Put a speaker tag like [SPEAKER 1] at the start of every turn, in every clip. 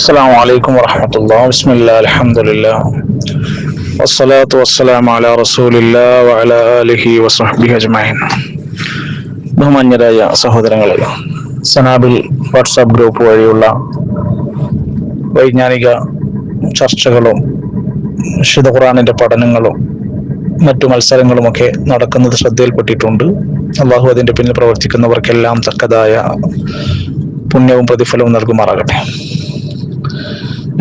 [SPEAKER 1] السلام عليكم ورحمة الله بسم الله الحمد لله والصلاة والسلام على رسول الله وعلى آله وصحبه أجمعين ബഹുമാന്യരായ സഹോദരങ്ങളെ സനാബിൽ WhatsApp group വഴിയുള്ള വൈജ്ഞാനിക ചർച്ചകളും വിശുദ്ധ ഖുറാനിന്റെ പഠനങ്ങളും മറ്റു മത്സരങ്ങളുമൊക്കെ നടക്കുന്നത് ശ്രദ്ധയിൽപ്പെട്ടിട്ടുണ്ട് അള്ളാഹു അതിന്റെ പിന്നിൽ പ്രവർത്തിക്കുന്നവർക്കെല്ലാം തക്കതായ പുണ്യവും പ്രതിഫലവും നൽകുമാറാകട്ടെ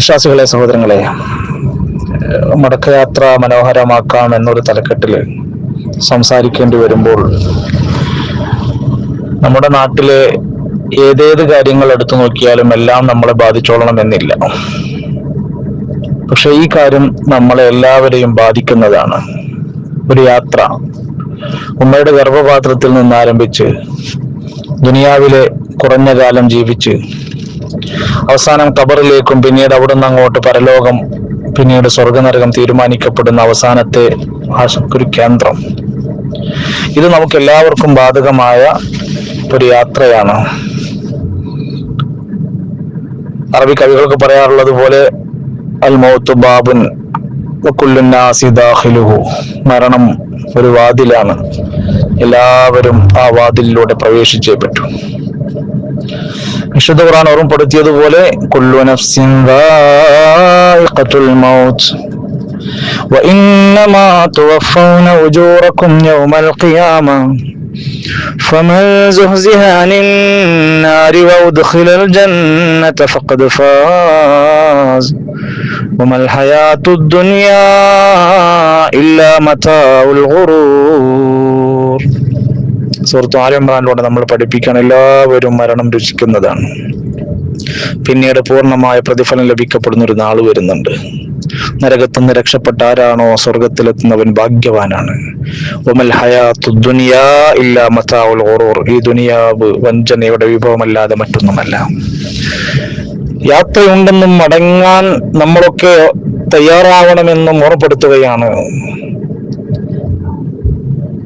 [SPEAKER 1] വിശ്വാസികളെ സഹോദരങ്ങളെ മടക്കയാത്ര മനോഹരമാക്കാം എന്നൊരു തലക്കെട്ടിൽ സംസാരിക്കേണ്ടി വരുമ്പോൾ നമ്മുടെ നാട്ടിലെ ഏതേത് കാര്യങ്ങൾ എടുത്തു നോക്കിയാലും എല്ലാം നമ്മളെ ബാധിച്ചോളണം എന്നില്ല. പക്ഷെ ഈ കാര്യം നമ്മളെ എല്ലാവരെയും ബാധിക്കുന്നതാണ്. ഒരു യാത്ര ഉമ്മയുടെ ഗർഭപാത്രത്തിൽ നിന്ന് ആരംഭിച്ച് ദുനിയാവിലെ കുറഞ്ഞ കാലം ജീവിച്ച് അവസാനം കബറിലേക്കും പിന്നീട് അവിടുന്ന് അങ്ങോട്ട് പരലോകം പിന്നീട് സ്വർഗനരകം തീരുമാനിക്കപ്പെടുന്ന അവസാനത്തെ ഒരു കേന്ദ്രം. ഇത് നമുക്ക് എല്ലാവർക്കും ബാധകമായ ഒരു യാത്രയാണ്. അറബി കവികൾക്ക് പറയാറുള്ളത് പോലെ അൽ മൗത്തു ബാബുൻ മരണം ഒരു വാതിലാണ്. എല്ലാവരും ആ വാതിലിലൂടെ പ്രവേശിച്ചേ പറ്റൂ. വിശുദ്ധ ഖുർആൻ ഓർമ്മപ്പെടുത്തിയതുപോലെ കുല്ലു നഫ്സിൻ ദായിഖത്തുൽ മൗത്ത് وإنما توفون أجوركم يوم القيامة فمن زهزها عن النار وأدخل الجنة فقد فاز وما الحياة الدنيا إلا متاع الغرور സുഹൃത്തു ആലിമ്രാനിലൂടെ നമ്മൾ പഠിപ്പിക്കാൻ എല്ലാവരും മരണം രുചിക്കുന്നതാണ്. പിന്നീട് പൂർണമായ പ്രതിഫലം ലഭിക്കപ്പെടുന്ന ഒരു നാൾ വരുന്നുണ്ട്. നരകത്തുനിന്ന് രക്ഷപ്പെട്ട ആരാണോ സ്വർഗത്തിലെത്തുന്നവൻ ഭാഗ്യവാനാണ്. ദുനിയാ ഈ ദുനിയാവ് വഞ്ചനയുടെ വിഭവമല്ലാതെ മറ്റൊന്നുമല്ല. യാത്രയുണ്ടെന്നും മടങ്ങാൻ നമ്മളൊക്കെ തയ്യാറാവണമെന്നും ഓർമ്മപ്പെടുത്തുകയാണ്.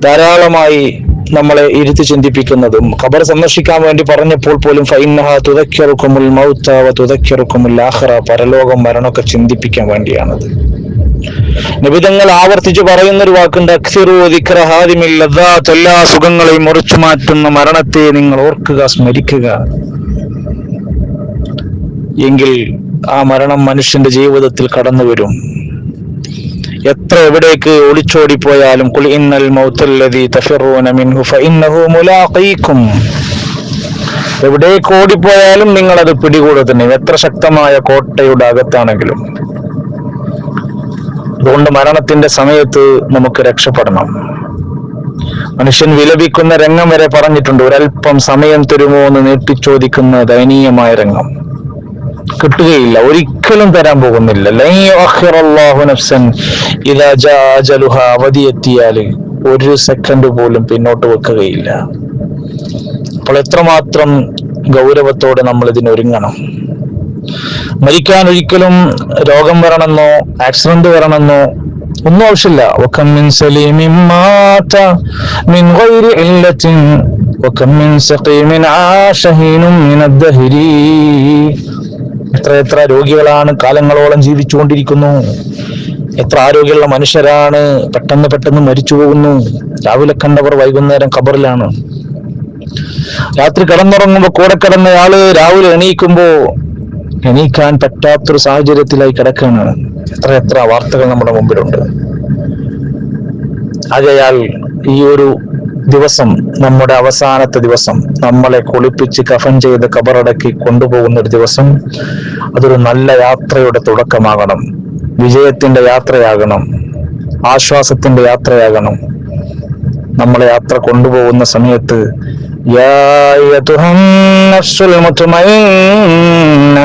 [SPEAKER 1] ധാരാളമായി നമ്മളെ ഇരുത്തി ചിന്തിപ്പിക്കുന്നതും ഖബർ സന്ദർശിക്കാൻ വേണ്ടി പറഞ്ഞപ്പോൾ പോലും ഫൈനഹ തുതയ്ക്കറുക്കുമുൽ മൗത്താവ തുതയ്ക്കറുക്കുമുൽ ആഹ്റ പരലോകം മരണമൊക്കെ ചിന്തിപ്പിക്കാൻ വേണ്ടിയാണത്. നിബിതങ്ങൾ ആവർത്തിച്ച് പറയുന്ന ഒരു വാക്കുണ്ട് അക്സിറു ദിക്റഹാദിമിൽ ലദ്ദാത്ത് എല്ലാ സുഖങ്ങളെയും മുറിച്ചു മാറ്റുന്ന മരണത്തെ നിങ്ങൾ ഓർക്കുക സ്മരിക്കുക. എങ്കിൽ ആ മരണം മനുഷ്യന്റെ ജീവിതത്തിൽ കടന്നു വരും എത്ര എവിടേക്ക് ഒളിച്ചോടി പോയാലും കുൽ ഇന്നൽ മൗത്തല്ലദീ തഫിറൂന മിൻഹു ഫഇന്നഹു മുലാഖീകും എവിടേക്ക് ഓടിപ്പോയാലും നിങ്ങൾ അത് പിടികൂടുക തന്നെ എത്ര ശക്തമായ കോട്ടയുടെ അകത്താണെങ്കിലും. അതുകൊണ്ട് മരണത്തിന്റെ സമയത്ത് നമുക്ക് രക്ഷപ്പെടണം. മനുഷ്യൻ വിലപിക്കുന്ന രംഗം വരെ പറഞ്ഞിട്ടുണ്ട്. ഒരൽപ്പം സമയം തരുമോ എന്ന് നീട്ടിച്ചോദിക്കുന്ന ദയനീയമായ രംഗം. കിട്ടുകയില്ല. ഒരിക്കലും തരാൻ പോകുന്നില്ല. ലൻ യുഅഖിറല്ലാഹു നഫ്സൻ ഇദാ ജാ അജലുഹ അവധി എത്തിയാൽ ഒരു സെക്കൻഡ് പോലും പിന്നോട്ട് വെക്കുകയില്ല. അപ്പോൾ എത്രമാത്രം ഗൗരവത്തോടെ നമ്മൾ ഇതിനൊരുങ്ങണം മരിക്കാൻ ഒരിക്കലും രോഗം വരണമെന്നോ ആക്സിഡന്റ് വരണമെന്നോ ഒന്നും ആവശ്യമില്ല. വക്കം മിൻ സലീമിൻ മാത മിൻ ഗൈരി ഇല്ലത്തിൻ അദ്ദഹരി എത്ര എത്ര രോഗികളാണ് കാലങ്ങളോളം ജീവിച്ചുകൊണ്ടിരിക്കുന്നു? എത്ര ആരോഗ്യമുള്ള മനുഷ്യരാണ് പെട്ടെന്ന് പെട്ടെന്ന് മരിച്ചു പോകുന്നു രാവിലെ കണ്ടവർ വൈകുന്നേരം ഖബറിലാണ്. രാത്രി കിടന്നുറങ്ങുമ്പോ കൂടെ കിടന്നയാൾ രാവിലെ എണീക്കുമ്പോ എണീക്കാൻ പറ്റാത്തൊരു സാഹചര്യത്തിലായി കിടക്കുകയാണ്. എത്ര എത്ര വാർത്തകൾ നമ്മുടെ മുമ്പിലുണ്ട്. ആകയാൽ ഈ ഒരു ദിവസം നമ്മുടെ അവസാനത്തെ ദിവസം നമ്മളെ കുളിപ്പിച്ച് കഫൻ ചെയ്ത് കബറടക്കി കൊണ്ടുപോകുന്ന ഒരു ദിവസം അതൊരു നല്ല യാത്രയുടെ തുടക്കമാകണം വിജയത്തിന്റെ യാത്രയാകണം ആശ്വാസത്തിന്റെ യാത്രയാകണം നമ്മളെ യാത്ര കൊണ്ടുപോകുന്ന സമയത്ത് യാ അയ്യതുഹൻ നഫ്സുൽ മുത്മഇന്ന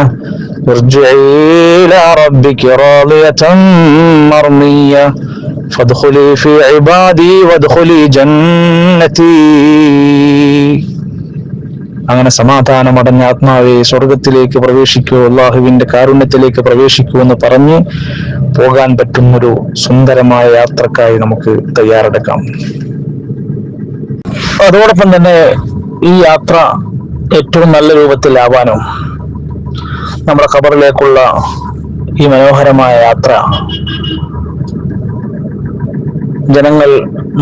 [SPEAKER 1] ارجعي إلى ربك راضية مرضية فادخلي في عبادي وادخلي جنتي അങ്ങനെ സമാധാനമടഞ്ഞ ആത്മാവെ സ്വർഗത്തിലേക്ക് പ്രവേശിക്കൂ അള്ളാഹുവിന്റെ കാരുണ്യത്തിലേക്ക് പ്രവേശിക്കൂ എന്ന് പറഞ്ഞ് പോകാൻ പറ്റുന്നൊരു സുന്ദരമായ യാത്രക്കായി നമുക്ക് തയ്യാറെടുക്കാം അതോടൊപ്പം തന്നെ ഈ യാത്ര ഏറ്റവും നല്ല രൂപത്തിലാവാനും നമ്മുടെ ഖബറിലേക്കുള്ള ഈ മനോഹരമായ യാത്ര ജനങ്ങൾ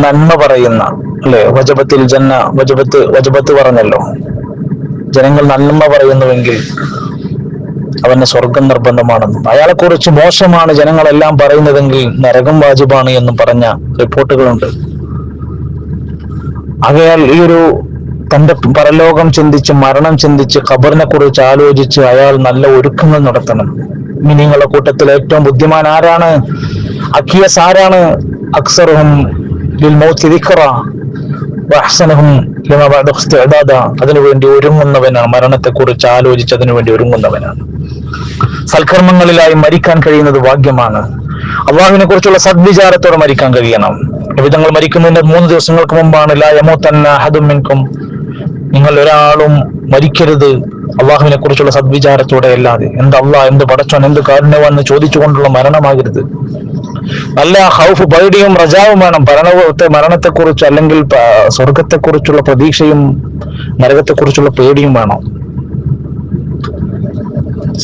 [SPEAKER 1] നന്മ പറയുന്ന അല്ലെ? വജപത്തിൽ ജന്ന വജപത്ത് വജപത്ത് പറഞ്ഞല്ലോ. ജനങ്ങൾ നന്മ പറയുന്നുവെങ്കിൽ അവന് സ്വർഗം നിർബന്ധമാണെന്നും അയാളെ കുറിച്ച് മോശമാണ് ജനങ്ങളെല്ലാം പറയുന്നതെങ്കിൽ നരകം വാജിബാണ് എന്നും പറഞ്ഞ റിപ്പോർട്ടുകളുണ്ട്. അയാൾ ഈ ഒരു തന്റെ പരലോകം ചിന്തിച്ച് മരണം ചിന്തിച്ച് ഖബറിനെ കുറിച്ച് ആലോചിച്ച് അയാൾ നല്ല ഒരുക്കങ്ങൾ നടത്തണം. മിനിങ്ങളുടെ കൂട്ടത്തിൽ ഏറ്റവും ബുദ്ധിമാൻ ആരാണ്? അക്കിയസ് ആരാണ്? അക്സറുഹും ലിൽ മൗത്തി ദിക്റ വഹ്സനുഹും ലിമാ ബഅദ ഇസ്തിഅദാദ അതിനുവേണ്ടി ഒരുങ്ങുന്നവനാണ് മരണത്തെ കുറിച്ച് ആലോചിച്ച് അതിനുവേണ്ടി ഒരുങ്ങുന്നവനാണ് സൽക്കർമ്മങ്ങളിലായി മരിക്കാൻ കഴിയുന്നത് ഭാഗ്യമാണ്. അള്ളാഹുവിനെ കുറിച്ചുള്ള സദ്വിചാരത്തോടെ മരിക്കാൻ കഴിയണം. വിധങ്ങൾ മരിക്കുന്നതിന്റെ മൂന്ന് ദിവസങ്ങൾക്ക് മുമ്പാണ് ലാ യമൂത്തന്ന അഹദും മിൻകും. നിങ്ങൾ ഒരാളും മരിക്കരുത്. അള്ളാഹുവിനെ കുറിച്ചുള്ള സദ്വിചാരത്തോടെ അല്ലാതെ. എന്ത് അള്ളാഹ് എന്ത് പടച്ചോൻ എന്ത് കാരുണ്യവാന്ന് ചോദിച്ചുകൊണ്ടുള്ള മരണമാകരുത്. നല്ല ഹൗഫ് പേടിയും റജാവും വേണം. മരണത്തെ മരണത്തെക്കുറിച്ച് അല്ലെങ്കിൽ സ്വർഗത്തെക്കുറിച്ചുള്ള പ്രതീക്ഷയും നരകത്തെക്കുറിച്ചുള്ള പേടിയും വേണം.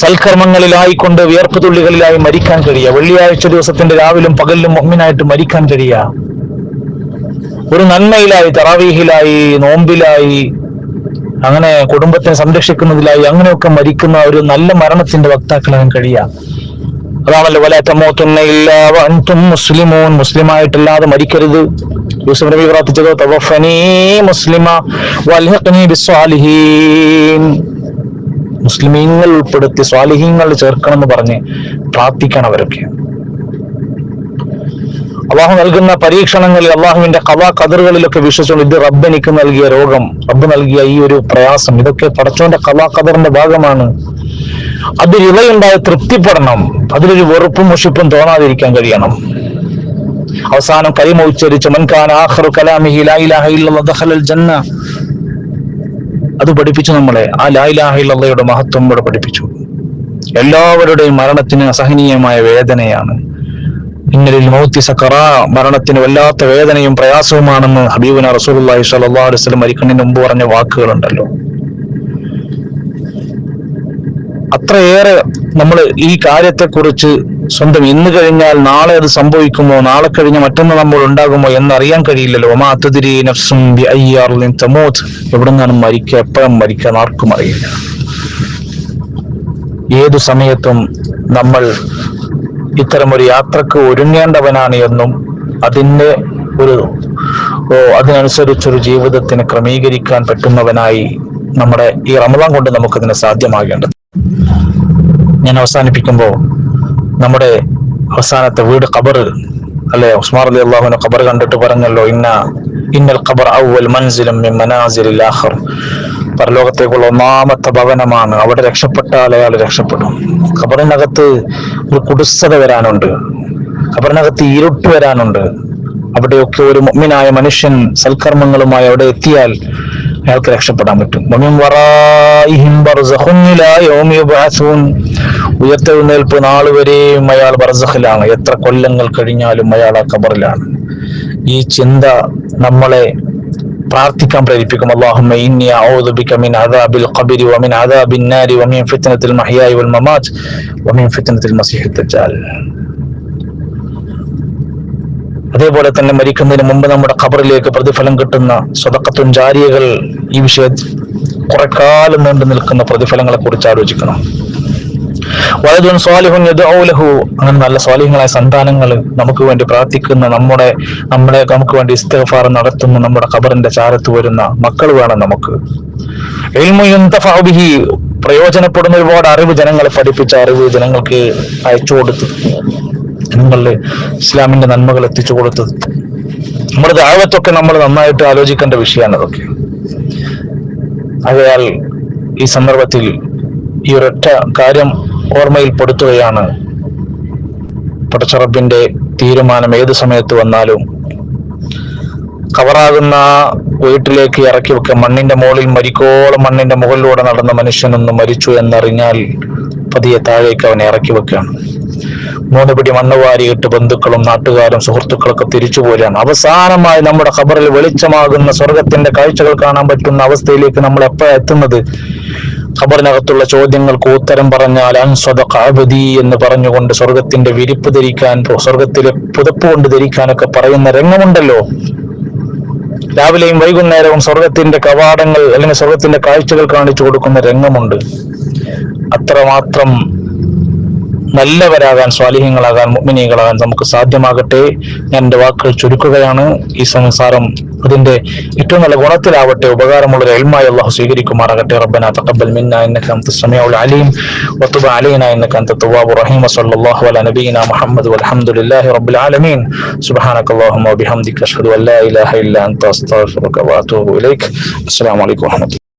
[SPEAKER 1] സൽക്കർമ്മങ്ങളിലായിക്കൊണ്ട് വിയർപ്പ് തുള്ളികളിലായി മരിക്കാൻ കഴിയുക വെള്ളിയാഴ്ച ദിവസത്തിന്റെ രാവിലും പകലിലും മൊമ്മിനായിട്ട് മരിക്കാൻ കഴിയുക ഒരു നന്മയിലായി തറാവീഹിലായി നോമ്പിലായി അങ്ങനെ കുടുംബത്തെ സംരക്ഷിക്കുന്നതിലായി അങ്ങനെയൊക്കെ മരിക്കുന്ന ഒരു നല്ല മരണത്തിന്റെ വക്താക്കളാകാൻ കഴിയുക അതാണല്ലോ വല അൻതും മുസ്ലിമോൻ. മുസ്ലിമായിട്ടല്ലാതെ മരിക്കരുത്. യൂസുഫ് നബി പ്രാർത്ഥിച്ചത് തവഫനി മുസ്ലിമ വൽഹഖനി ബിസ്വാലിഹീൻ. മുസ്ലിമീങ്ങൾ ഉൾപ്പെടുത്തി സ്വാലിഹീങ്ങൾ ചേർക്കണമെന്ന് പറഞ്ഞ് പ്രാർത്ഥിക്കണം അവരൊക്കെ. അള്ളാഹു നൽകുന്ന പരീക്ഷണങ്ങളിൽ അള്ളാഹുവിന്റെ കഥാ കതറുകളിലൊക്കെ വിശ്വസിച്ചുകൊണ്ട് ഇത് റബ്ബ് എനിക്ക് നൽകിയ രോഗം റബ്ബ് നൽകിയ ഈ ഒരു പ്രയാസം ഇതൊക്കെ പടച്ചോന്റെ കഥാ കതറിന്റെ ഭാഗമാണ്. അതിൽ ഇളയുണ്ടായ തൃപ്തിപ്പെടണം. അതിലൊരു വെറുപ്പും മുഷിപ്പും തോന്നാതിരിക്കാൻ കഴിയണം. അവസാനം കലിമ ഉച്ചരിച്ച് മൻകാൻ ആഖിറു കലാമിഹി ജന്ന അത് പഠിപ്പിച്ചു നമ്മളെ. ആ ലാ മഹത്വം ഇവിടെ പഠിപ്പിച്ചു. എല്ലാവരുടെയും മരണത്തിന് അസഹനീയമായ വേദനയാണ്. ഇന്നലിൽ മൗത്തി സക്കറ മരണത്തിന് വല്ലാത്ത വേദനയും പ്രയാസവുമാണെന്ന് ഹബീബുന സ്വല്ലല്ലാഹു അലൈഹി വസല്ലം മരിക്കുന്നതിന് മുമ്പ് പറഞ്ഞ വാക്കുകളുണ്ടല്ലോ. അത്രയേറെ നമ്മൾ ഈ കാര്യത്തെക്കുറിച്ച് സ്വന്തം ഇന്ന് കഴിഞ്ഞാൽ നാളെ അത് സംഭവിക്കുമോ? നാളെ കഴിഞ്ഞ മറ്റൊന്ന് നമ്മൾ ഉണ്ടാകുമോ എന്ന് അറിയാൻ കഴിയില്ലല്ലോ. ഒമാ അത്തതിരി നഫ്സും തമോത്ത് എവിടുന്നാണ് മരിക്കുക? എപ്പോഴും മരിക്കുക ആർക്കും അറിയില്ല. ഏതു സമയത്തും നമ്മൾ ഇത്തരം ഒരു യാത്രയ്ക്ക് ഒരുങ്ങേണ്ടവനാണ് എന്നും അതിന്റെ ഒരു അതിനനുസരിച്ചൊരു ജീവിതത്തിന് ക്രമീകരിക്കാൻ പറ്റുന്നവനായി നമ്മുടെ ഈ റമദാൻ കൊണ്ട് നമുക്കതിനെ സാധ്യമാകേണ്ടത്. ഞാൻ അവസാനിപ്പിക്കുമ്പോൾ നമ്മുടെ അവസാനത്തെ വീട് ഖബർ അല്ലെ? ഉസ്മാർ അലി അള്ളാഹുവിനെ ഖബർ കണ്ടിട്ട് പറഞ്ഞല്ലോ ഇന്ന ഇന്നൽ ഖബർ ഔവൽ ആഖിർ. പരലോകത്തേക്കുള്ള ഒന്നാമത്തെ ഭവനമാണ്. അവിടെ രക്ഷപ്പെട്ടാൽ അയാൾ രക്ഷപ്പെടും. ഖബറിനകത്ത് ഒരു കുടുസത വരാനുണ്ട്. ഖബറിനകത്ത് ഇരുട്ട് വരാനുണ്ട്. അവിടെയൊക്കെ ഒരു മുഅ്മിനായ മനുഷ്യൻ സൽക്കർമ്മങ്ങളുമായി അവിടെ എത്തിയാൽ അയാൾക്ക് രക്ഷപ്പെടാൻ പറ്റും. ഉയർത്തെഴുന്നേൽപ്പ് നാൾ വരെയും അയാൾ ബർസഖിലാണ്. എത്ര കൊല്ലങ്ങൾ കഴിഞ്ഞാലും അയാൾ ആ ഖബറിലാണ്. ഈ ചിന്ത നമ്മളെ പ്രാർത്ഥിക്കാൻ പ്രേരിപ്പിക്കും. അല്ലാഹുമ്മ ഇന്നി മിൻ അദാബിൽ വമിൻ വമിൻ ഫിത്നത്തിൽ മഹ്യായി വൽ മമാത് വമിൻ ഫിത്നത്തിൽ ദജ്ജാൽ. അതേപോലെ തന്നെ മരിക്കുന്നതിന് മുമ്പ് നമ്മുടെ ഖബറിലേക്ക് പ്രതിഫലം കിട്ടുന്ന സ്വതക്കത്തും ജാരിയകൾ ഈ വിഷയത്തിൽ കുറെ കാലം നീണ്ടു നിൽക്കുന്ന പ്രതിഫലങ്ങളെ കുറിച്ച് ആലോചിക്കണം. വലതുൻ സ്വാലിഹുൻ യഥോലഹു അങ്ങനെ നല്ല സ്വാലിഹങ്ങളായ സന്താനങ്ങൾ നമുക്ക് വേണ്ടി പ്രാർത്ഥിക്കുന്ന നമ്മുടെ നമ്മുടെ നമുക്ക് വേണ്ടി ഇസ്തിഗ്ഫാർ നടത്തുന്ന നമ്മുടെ ഖബറിന്റെ ചാരത്ത് വരുന്ന മക്കൾ വേണം നമുക്ക്. ബിഹി. പ്രയോജനപ്പെടുന്ന ഒരുപാട് അറിവ് ജനങ്ങളെ പഠിപ്പിച്ച അറിവ് ജനങ്ങൾക്ക് അയച്ചു കൊടുത്തു ജനങ്ങളിൽ ഇസ്ലാമിന്റെ നന്മകൾ എത്തിച്ചു കൊടുത്തത്. നമ്മുടെ ദാവത്തൊക്കെ നമ്മൾ നന്നായിട്ട് ആലോചിക്കേണ്ട വിഷയമാണ് അതൊക്കെ. ആകയാൽ ഈ സന്ദർഭത്തിൽ ഈ ഒരൊറ്റ കാര്യം ഓർമ്മയിൽപ്പെടുത്തുകയാണ് പടച്ചറബിന്റെ തീരുമാനം ഏത് സമയത്ത് വന്നാലും കവറാകുന്ന വീട്ടിലേക്ക് ഇറക്കി വെക്കുക. മണ്ണിന്റെ മുകളിൽ മരിക്കോളം മണ്ണിന്റെ മുകളിലൂടെ നടന്ന മനുഷ്യനൊന്ന് മരിച്ചു എന്നറിഞ്ഞാൽ പതിയെ താഴേക്ക് അവനെ ഇറക്കി വെക്കുകയാണ്. മൂന്ന് പിടി മണ്ണ് വാരിയിട്ട് ബന്ധുക്കളും നാട്ടുകാരും സുഹൃത്തുക്കളൊക്കെ തിരിച്ചു പോരാണ് അവസാനമായി നമ്മുടെ ഖബറിൽ വെളിച്ചമാകുന്ന സ്വർഗത്തിന്റെ കാഴ്ചകൾ കാണാൻ പറ്റുന്ന അവസ്ഥയിലേക്ക് നമ്മൾ എപ്പോഴാണ് എത്തുന്നത്? ഖബറിനകത്തുള്ള ചോദ്യങ്ങൾക്ക് ഉത്തരം പറഞ്ഞാൽ അൻസ്വതീ എന്ന് പറഞ്ഞുകൊണ്ട് സ്വർഗത്തിന്റെ വിരിപ്പ് ധരിക്കാൻ സ്വർഗത്തിലെ പുതപ്പ് കൊണ്ട് ധരിക്കാനൊക്കെ പറയുന്ന രംഗമുണ്ടല്ലോ. രാവിലെയും വൈകുന്നേരവും സ്വർഗത്തിന്റെ കവാടങ്ങൾ അല്ലെങ്കിൽ സ്വർഗത്തിന്റെ കാഴ്ചകൾ കാണിച്ചു കൊടുക്കുന്ന രംഗമുണ്ട്. അത്രമാത്രം നല്ലവരാകാൻ സ്വാലിഹ്യങ്ങളാകാൻ മുഗ്മിനികളാകാൻ നമുക്ക് സാധ്യമാകട്ടെ. ഞാൻ എന്റെ വാക്കുകൾ ചുരുക്കുകയാണ്. ഈ സംസാരം അതിന്റെ ഏറ്റവും നല്ല ഗുണത്തിലാവട്ടെ. ഉപകാരമുള്ള എൽമായി അള്ളാഹു സ്വീകരിക്കുമാറാകട്ടെ. റബ്ബന തഖബ്ബൽ മിന്ന ഇന്നക അൻത സമീഉൽ അലീം വതുബ് അലൈന ഇന്നക അൻത തവ്വാബുർ റഹീം വസല്ലല്ലാഹു അലാ നബീന മുഹമ്മദ് വൽഹംദുലില്ലാഹി റബ്ബിൽ ആലമീൻ. സുബ്ഹാനകല്ലാഹുമ്മ വബിഹംദിക അഷ്ഹദു അൻ ലാ ഇലാഹ ഇല്ല അൻത അസ്തഗ്ഫിറുക വഅതൂബു ഇലൈക്. അസ്സലാമു അലൈക്കും